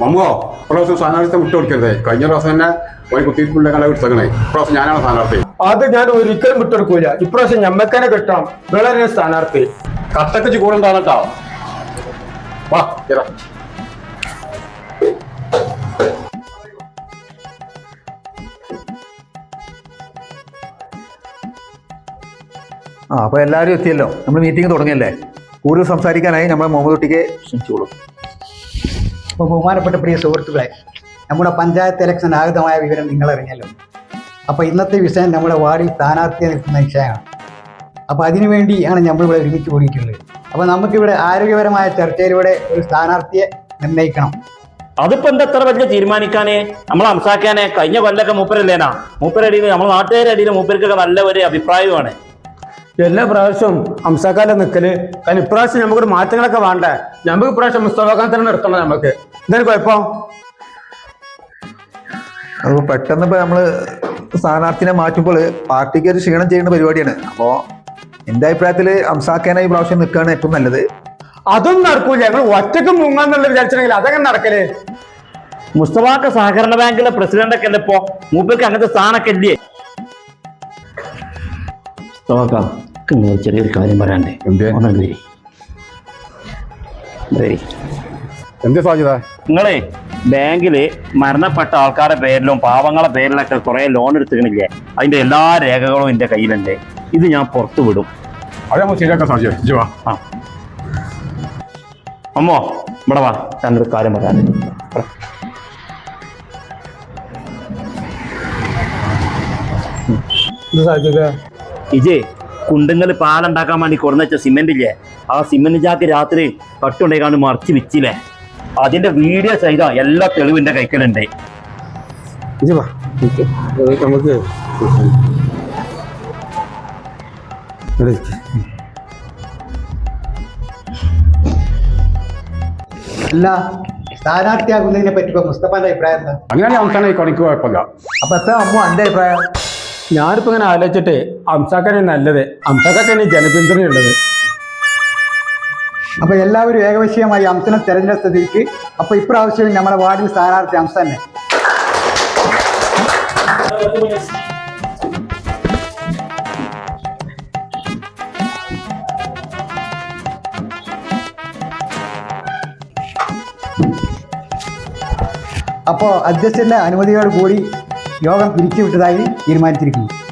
മമ്മോ പ്രാവശ്യം സ്ഥാനാർത്ഥി വിട്ടു കൊടുക്കരുത്. കഴിഞ്ഞ പ്രാവശ്യം തന്നെ ഒരു കുത്തിയിട്ടുള്ള കളെ വിട്ടേ പ്രാവശ്യം ഞാനാണ് സ്ഥാനാർത്ഥി. അത് ഞാൻ ഒരിക്കലും വിട്ടെടുക്കൂല ഇപ്രാവശ്യം ഞമ്മക്കനെ കിട്ടാം വിളരെ സ്ഥാനാർത്ഥി. കട്ടക്കച്ച് ചൂടുണ്ടാണ് കേട്ടോ വാ. ആ അപ്പോൾ എല്ലാവരും എത്തിയല്ലോ. നമ്മൾ മീറ്റിംഗ് തുടങ്ങിയല്ലേ? കൂടുതൽ സംസാരിക്കാനായി നമ്മളെ മുഹമ്മദ് കുട്ടിക്ക് ക്ഷണിച്ചോളൂ. അപ്പോൾ ബഹുമാനപ്പെട്ട പ്രിയ സുഹൃത്തുക്കളെ നമ്മുടെ പഞ്ചായത്ത് ഇലക്ഷൻ ആഗതമായ വിവരം നിങ്ങൾ അറിഞ്ഞല്ലോ അപ്പോൾ ഇന്നത്തെ വിഷയം നമ്മുടെ വാർഡിൽ സ്ഥാനാർത്ഥിയെ നിൽക്കുന്ന വിഷയമാണ്. അപ്പോൾ അതിനുവേണ്ടിയാണ് നമ്മളിവിടെ ഒരുമിച്ച് കൂടിയിട്ടുള്ളത്. അപ്പോൾ നമുക്കിവിടെ ആരോഗ്യപരമായ ചർച്ചയിലൂടെ ഒരു സ്ഥാനാർത്ഥിയെ നിർണയിക്കണം. അതിപ്പോ എന്താ എത്ര വലിയ തീരുമാനിക്കാനേ? നമ്മളെ അംസാക്കാനെ കഴിഞ്ഞ കൊല്ലൊക്കെ മൂപ്പരല്ലേനാ? മൂപ്പരടിയിൽ നമ്മുടെ നാട്ടുകാരുടെ അടിയിൽ മൂപ്പർക്കൊക്കെ നല്ല ഒരു അഭിപ്രായമാണ് എല്ലാ പ്രാവശ്യവും അംസാക്കാല നിൽക്കൽ കാരണം ഇപ്രാവശ്യം നമുക്കൊരു മാറ്റങ്ങളൊക്കെ വേണ്ടേ? നമുക്ക് ഇപ്രാവശ്യം മുസ്തഫാക്കാൻ തന്നെ നിർത്തണം നമുക്ക് എന്താണ് കുഴപ്പം? അപ്പോൾ പെട്ടെന്ന് ഇപ്പൊ നമ്മൾ സ്ഥാനാർത്ഥിനെ മാറ്റുമ്പോൾ പാർട്ടിക്ക് ഒരു ക്ഷീണം ചെയ്യുന്ന പരിപാടിയാണ്. അപ്പോ എന്റെ അഭിപ്രായത്തിൽ അംസാക്കാനായി ഈ പ്രാവശ്യം നിൽക്കുകയാണ് ഏറ്റവും നല്ലത്. അതും നടക്കൂല. ഞങ്ങൾ ഒറ്റയ്ക്ക് മുങ്ങാന്നുള്ള വിചാരിച്ചിട്ടുണ്ടെങ്കിൽ അതൊക്കെ നടക്കൽ? മുസ്തഫാക്ക സഹകരണ ബാങ്കിലെ പ്രസിഡന്റ് ഒക്കെ അല്ലേ ഇപ്പോ? മൂപ്പർക്ക് അങ്ങനത്തെ സ്ഥാനമൊക്കെ ഇല്ലേ? ഇങ്ങ് ചെറിയൊരു കാര്യം പറയാണ്ടേ എന്തേ? ഒന്നും വരി. വരി. എന്തേ സാധ്യത? നിങ്ങളെ ബാങ്കിൽ മരണപ്പെട്ട ആൾക്കാരുടെ പേരിലും പാവങ്ങളുടെ പേരിലൊക്കെ കുറെ ലോൺ എടുത്തിട്ടില്ലേ അതിന്റെ എല്ലാ രേഖകളും എന്റെ കയ്യിലുണ്ട്. ഇത് ഞാൻ പുറത്തു വിടും. അത് നമുക്ക് ശരിയാക്കാൻ സാധ്യത. ജിവാ വാ. ആ. അമ്മോ ഇവിടെ വാ. ഞാനൊരു കാര്യം പറയാൻ ഇത് സാധ്യത? ഇജേ കുണ്ടങ്ങൾ പാലുണ്ടാക്കാൻ വേണ്ടി കുറഞ്ഞ വെച്ച സിമെന്റ് ഇല്ലേ? ആ സിമെന്റ് ചാക്ക് രാത്രി കട്ടുണ്ടായിക്കാണ്ട് മറിച്ച് വെച്ചില്ലേ അതിന്റെ വീഡിയോ ചെയ്ത എല്ലാ തെളിവിന്റെ കൈക്കലുണ്ട്. നമുക്ക് അല്ല സ്ഥാനാർത്ഥിയാകുന്നതിനെ പറ്റി മുസ്തഫാന്റെ അഭിപ്രായം എന്താ? അങ്ങനെ അവസാനം കുഴപ്പമില്ല. അപ്പോൾ എത്ര അമ്മ എന്റെ അഭിപ്രായം? ഞാനിപ്പോ ഇങ്ങനെ ആലോചിച്ചിട്ട് അംസാക്കാനെ നല്ലത്. അംസാക്കാനെ ജനപിന്തുണയുള്ളത്. അപ്പോൾ എല്ലാവരും ഏകപക്ഷീയമായി അംസനെ തെരഞ്ഞെടുത്ത സ്ഥിതിക്ക് അപ്പോൾ ഇപ്രാവശ്യം നമ്മുടെ വാർഡിൽ സ്ഥാനാർത്ഥി അംസ തന്നെ. അപ്പോൾ അധ്യക്ഷന്റെ അനുമതിയോട് കൂടി യോഗം പിരിച്ചുവിട്ടതായി തീരുമാനിച്ചിരിക്കുന്നു.